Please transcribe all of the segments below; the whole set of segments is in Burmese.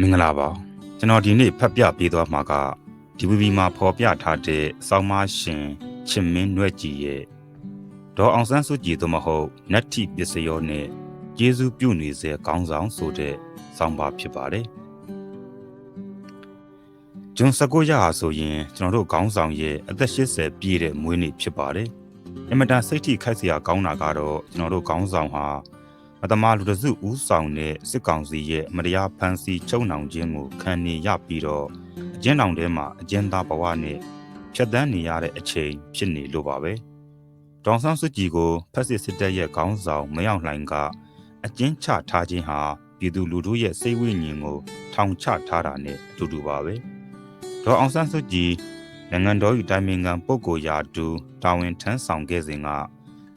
မင်္ဂလာပါကျွန်တော်ဒီနေ့ဖတ်ပြပေးသွားမှာက DVB မှာဖော်ပြထားတဲ့စောင်းမရှင်ချစ်မင်းနွဲ့ကြည်ရဲ့ဒေါ်အောင်ဆန်းစုကြည်သို့မဟုတ်နတ်တိပစ္စယောနဲ့ကျေးဇူးပြုနေစေကောင်းဆောင်ဆိုတဲ့စောင်းပါဖြစ်ပါတယ်ဂျွန်19ရာဆိုရင်ကျွန်တော်တို့ခေါင်းဆောင်ရဲ့အသက်80ပြည့်တဲ့မွေးနေ့ဖြစ်ပါတယ်အင်မတန်စိတ်ထိခိုက်စရာကောင်းတာကတော့ကျွန်တော်တို့ခေါင်းဆောင်ဟာ အတမလူတစုဦးဆောင်တဲ့စစ်ကောင်စီရဲ့မတရားဖန်ဆီးချုပ်နှောင်ခြင်းကိုခံနေရပြီးတော့အကျဉ်းထောင်ထဲမှာအကျဉ်းသားဘဝနဲ့ဖြတ်တန်းနေရတဲ့အချိန်ဖြစ်နေလို့ပါပဲဒေါန်ဆန်းစုကြည်ကိုဖက်စစ်စစ်တပ်ရဲ့ခေါင်းဆောင်မရောက်လှိုင်ကအကျဉ်းချထားခြင်းဟာပြည်သူလူထုရဲ့စိတ်ဝိညာဉ်ကိုထောင်ချထားတာနဲ့အတူတူပါပဲဒေါ်အောင်ဆန်းစုကြည်နိုင်ငံတော်၏တိုင်ပင်ခံပုဂ္ဂိုလ်ရာတူတာဝန်ထမ်းဆောင်ခဲ့စဉ်က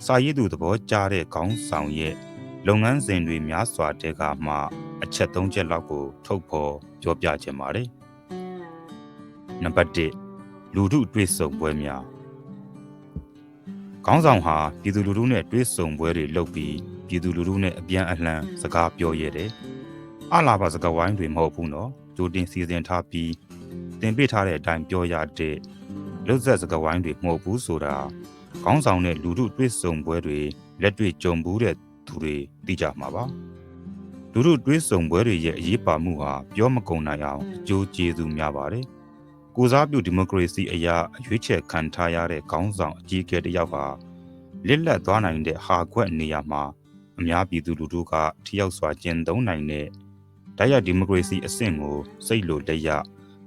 စာရေးသူသဘောကျတဲ့ခေါင်းဆောင်ရဲ့ လုပ်ငန်းစဉ်တွေများစွာတဲကမှအချက်၃ချက်လောက်ကို ထုတ်ဖော်ပြောပြခြင်းပါတယ်။နံပါတ်1လူထုတွေ့ဆုံပွဲများခေါင်းဆောင်ဟာပြည်သူလူထုနဲ့တွေ့ဆုံပွဲတွေလုပ်ပြီးပြည်သူလူထုနဲ့အပြန်အလှန်စကားပြောရတယ်။အလားပါစကားဝိုင်းတွေမဟုတ်ဘူးနော်။ကြိုတင်စီစဉ်ထားပြီးတင်ပြထားတဲ့အတိုင်းပြောရတဲ့လွတ်ဆက်စကားဝိုင်းတွေမဟုတ်ဘူးဆိုတာခေါင်းဆောင်တဲ့လူထုတွေ့ဆုံပွဲတွေလက်တွေ့ကြုံဘူးတဲ့ သူတွေသိကြမှာပါလူတို့တွေးဆုံပွဲတွေရဲ့အရေးပါမှုဟာပြောမကုန်နိုင်အောင်အကျိုးကျေးဇူးများပါတယ်ကိုစားပြုဒီမိုကရေစီအရာအရွေးချယ်ခံထားရတဲ့ခေါင်းဆောင်အကြီးအကဲတစ်ယောက်ဟာလစ်လက်သွားနိုင်တဲ့ဟာခွက်နေရာမှာအများပြည်သူလူထုကထိရောက်စွာကျင့်သုံးနိုင်တဲ့တရားဒီမိုကရေစီအဆင့်ကိုစိတ်လိုလက်ရ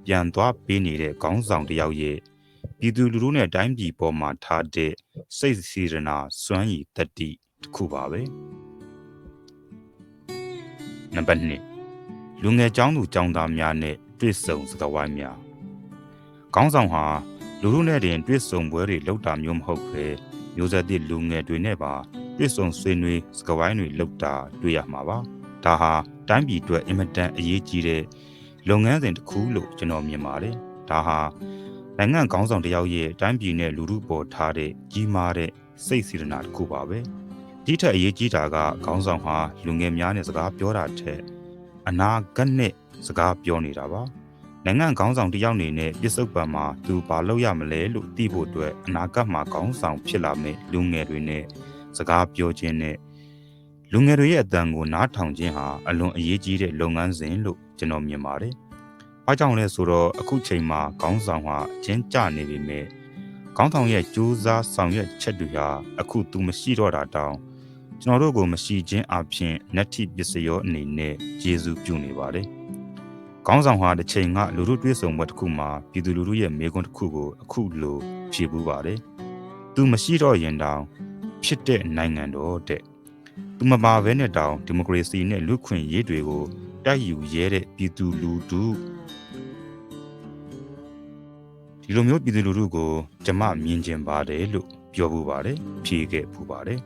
ပြန်သွားပေးနေတဲ့ခေါင်းဆောင်တစ်ယောက်ရဲ့ပြည်သူလူထုနဲ့တိုင်းပြည်ပေါ်မှာထားတဲ့စိတ်စီရနာစွမ်းရည်တတိ တစ်ခုပါပဲနံပါတ်2လူငယ်ចောင်းသူចောင်းသားများနဲ့တွေ့ဆုံစကားဝိုင်းများခေါင်းဆောင်ဟာလူလူနဲ့တင်တွေ့ဆုံပွဲတွေလုပ်တာမျိုးမဟုတ်ပဲမျိုးဆက်သစ်လူငယ်တွေနဲ့ပါတွေ့ဆုံဆွေးနွေးစကားဝိုင်းတွေလုပ်တာတွေ့ရမှာပါဒါဟာတိုင်းပြည်အတွက်အင်မတန်အရေးကြီးတဲ့လုပ်ငန်းစဉ်တစ်ခုလို့ကျွန်တော်မြင်ပါတယ်ဒါဟာနိုင်ငံခေါင်းဆောင်တယောက်ရဲ့တိုင်းပြည်နဲ့လူမှုပေါ်ထားတဲ့ကြီးမားတဲ့စိတ်စေတနာတစ်ခုပါပဲ။ ဒီထက်အရေးကြီးတာကခေါင်းဆောင်ဟာလူငယ်များနဲ့စကားပြောတာထက်အနာဂတ်နဲ့စကားပြောနေတာပါနိုင်ငံခေါင်းဆောင်တယောက်အနေနဲ့ပြစ်စုံပံမှာသူဘာလုပ်ရမလဲလို့သိဖို့အတွက်အနာဂတ်မှာခေါင်းဆောင်ဖြစ်လာမယ့်လူငယ်တွေနဲ့စကားပြောခြင်းနဲ့လူငယ်တွေရဲ့အတန်ကိုနားထောင်ခြင်းဟာအလွန်အရေးကြီးတဲ့လုပ်ငန်းစဉ်လို့ကျွန်တော်မြင်ပါတယ်။အားကြောင့်လဲဆိုတော့အခုချိန်မှာခေါင်းဆောင်ဟာအချင်းကျနေပြီမဲ့ခေါင်းဆောင်ရဲ့ကြိုးစားဆောင်ရွက်ချက်တွေဟာအခုသူမရှိတော့တာတောင် ကျွန်တော်တို့ကိုမရှိခြင်းအပြင်နတ္ထိပစ္စယောအနေနဲ့ယေရှုပြုနေပါတယ်။ခေါင်းဆောင်ဟာတစ်ချိန်ကလူတို့တွေ့ဆုံပွဲတစ်ခုမှာပြည်သူလူထုရဲ့မေခွန်းတစ်ခုကိုအခုလိုဖြေပူးပါတယ်။သူမရှိတော့ရင်တောင်ဖြစ်တဲ့နိုင်ငံတော်တဲ့။သူမပါဘဲနဲ့တောင်ဒီမိုကရေစီနဲ့လူခွင့်ရေးတွေကိုတိုက်ယူရဲတဲ့ပြည်သူလူထုဒီလိုမျိုးပြည်သူလူထုကိုကျမမြင်ကျင်ပါတယ်လို့ပြောပူပါတယ်ဖြေခဲ့ပူပါတယ်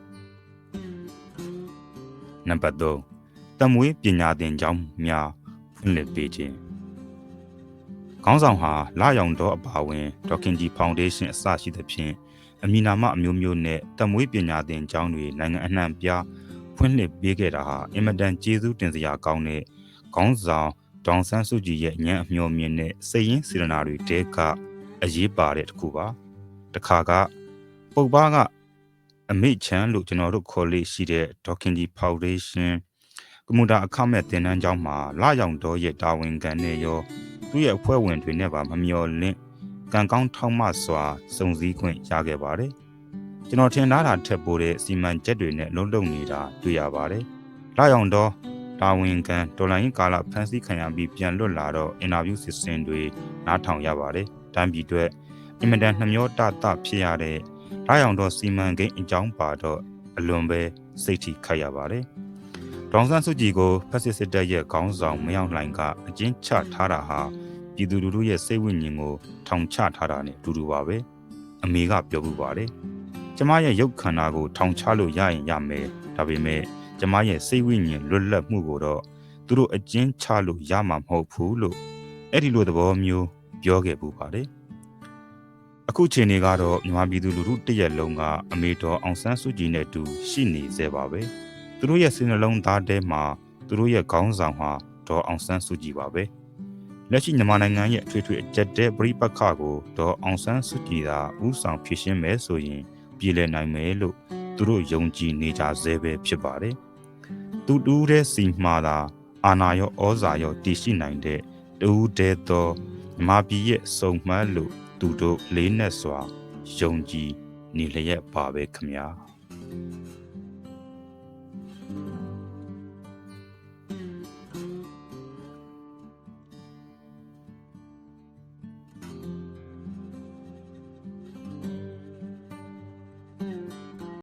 နံပါတ်3တမွေးပညာသင်ကျောင်းများဖွင့်လှစ်ပေးခြင်းခေါင်းဆောင်ဟာလာရောင်တော်အပါဝင်ဒေါခင်ဂျီဖောင်ဒေးရှင်းအစရှိသဖြင့်အမီနာမအမျိုးမျိုးနဲ့တမွေးပညာသင်ကျောင်းတွေနိုင်ငံအနှံ့ပြားဖွင့်လှစ်ပေးခဲ့တာဟာအင်မတန်ကျေးဇူးတင်စရာကောင်းတဲ့ခေါင်းဆောင်ဒေါန်ဆန်းစုကြည်ရဲ့ဉာဏ်အမျှော်မြင်တဲ့စိတ်ရင်းစေတနာတွေတဲကအရေးပါတဲ့တစ်ခုပါတခါကပုပ်ပါက အမိချမ်းလို့ကျွန်တော်တို့ခေါ်လေးရှိတဲ့ Dokinji Foundation ကွန်မူတာအခမဲ့သင်တန်းကျောင်းမှာလာရောင်တော်ရဲ့တာဝန်ခံနဲ့ရောသူ့ရဲ့အဖွဲ့ဝင်တွေနဲ့ပါမမျော်လင့်ကံကောင်းထောက်မစွာစုံစည်းခွင့်ရခဲ့ပါတယ်ကျွန်တော်ထင်ထားတာထက်ပိုတဲ့စီမံချက်တွေနဲ့လုံးလုံးနေတာတွေ့ရပါတယ်လာရောင်တော်တာဝန်ခံဒေါ်လာရင်းကာလဖန်ဆီးခံရပြီးပြန်လွတ်လာတော့အင်တာဗျူးစစ်စင်တွေနားထောင်ရပါတယ်တမ်းပြည်အတွက်အင်မတန်နှမျောတတဖြစ်ရတဲ့ လာရောင်တော့စီမံကိန်းအကြောင်းပါတော့အလွန်ပဲစိတ်ထိခိုက်ရပါတယ်။ဒေါန်ဆန်းစုကြည်ကိုဖက်စစ်စစ်တပ်ရဲ့ခေါင်းဆောင်မရောက်နိုင်ကအကျဉ်းချထားတာဟာပြည်သူလူထုရဲ့စိတ်ဝိညာဉ်ကိုထောင်ချထားတာနဲ့အတူတူပါပဲ။အမေကပြောပြပါတယ်။ကျမရဲ့ရုပ်ခန္ဓာကိုထောင်ချလို့ရရင်ရမယ်။ဒါပေမဲ့ကျမရဲ့စိတ်ဝိညာဉ်လွတ်လပ်မှုကိုတော့သူတို့အကျဉ်းချလို့ရမှာမဟုတ်ဘူးလို့အဲ့ဒီလိုသဘောမျိုးပြောခဲ့ပူပါတယ် အခုချိန်နေကတော့မြန်မာပြည်သူလူထုတရက်လုံးကအမေတော်အောင်ဆန်းစုကြည်နဲ့တူရှိနေသေးပါပဲသူတို့ရဲ့စိတ်နှလုံးသားထဲမှာသူတို့ရဲ့ခေါင်းဆောင်ဟာဒေါ်အောင်ဆန်းစုကြည်ပါပဲလက်ရှိမြန်မာနိုင်ငံရဲ့အထွေထွေအကြက်တဲ့ပြိပက္ခကိုဒေါ်အောင်ဆန်းစုကြည်သာဥဆောင်ဖြည့်ရှင်းမယ်ဆိုရင်ပြည်လည်နိုင်မယ်လို့သူတို့ယုံကြည်နေကြဆဲပဲဖြစ်ပါတယ်သူတူးတဲ့စီမှာသာအာနာရောဩဇာရောတည်ရှိနိုင်တဲ့တူးတဲ့သောမြန်မာပြည်ရဲ့စုံမှန်းလို့ သူတို့လေးနက်စွာယုံကြည်နေလျက်ပါပဲခမညာ